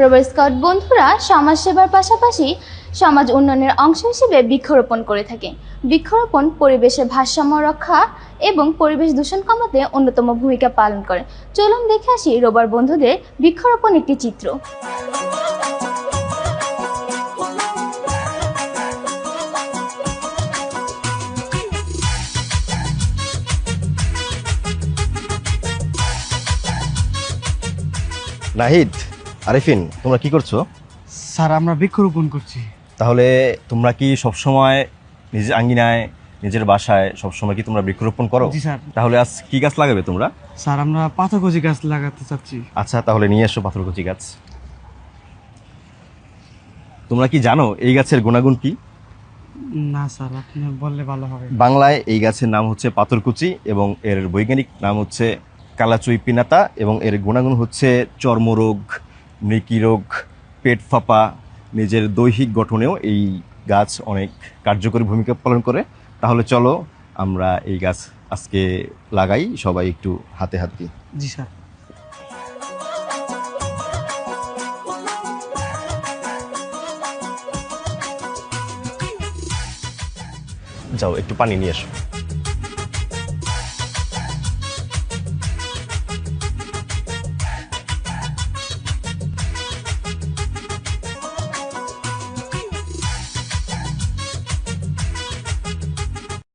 Rover scout বন্ধুরা সমাজ সেবার পাশাপাশি সমাজ উন্নয়নের অংশ হিসেবে বৃক্ষরোপণ করে থাকে। বৃক্ষরোপণ পরিবেশের ভারসাম্য রক্ষা এবং পরিবেশ দূষণ কমাতে অন্যতম ভূমিকা পালন করে। চলুন দেখে আসি রোবার বন্ধুদের বৃক্ষরোপণ একটি চিত্র। নাহিদ আরিফিন তোমরা কি করছ? স্যার আমরা বৃক্ষরোপণ করছি। তাহলে তোমরা কি সবসময় নিজের আঙ্গিনায় নিজের বাসায় সবসময় কি তোমরা বৃক্ষরোপণ করো? জি স্যার। তাহলে আজ কি গাছ লাগাবে তোমরা? স্যার আমরা পাতাকচি গাছ লাগাতে চাচ্ছি। আচ্ছা তাহলে নিয়ে এসো পাথরকুচি গাছ। তোমরা কি জানো এই গাছের গুণাগুণ কি? না স্যার আপনি বললে ভালো হবে। বাংলায় এই গাছের নাম হচ্ছে পাথরকুচি এবং এর বৈজ্ঞানিক নাম হচ্ছে কালাচুই পিনাতা এবং এর গুণাগুণ হচ্ছে চর্মরোগ। মৃকিরোগ পেট ফাঁপা নিজের দৈহিক গঠনেও এই গাছ অনেক কার্যকরী ভূমিকা পালন করে। তাহলে চলো আমরা এই গাছ আজকে লাগাই সবাই একটু হাতে হাত দিই। জি স্যার। যাও একটু পানি নিয়ে এসো।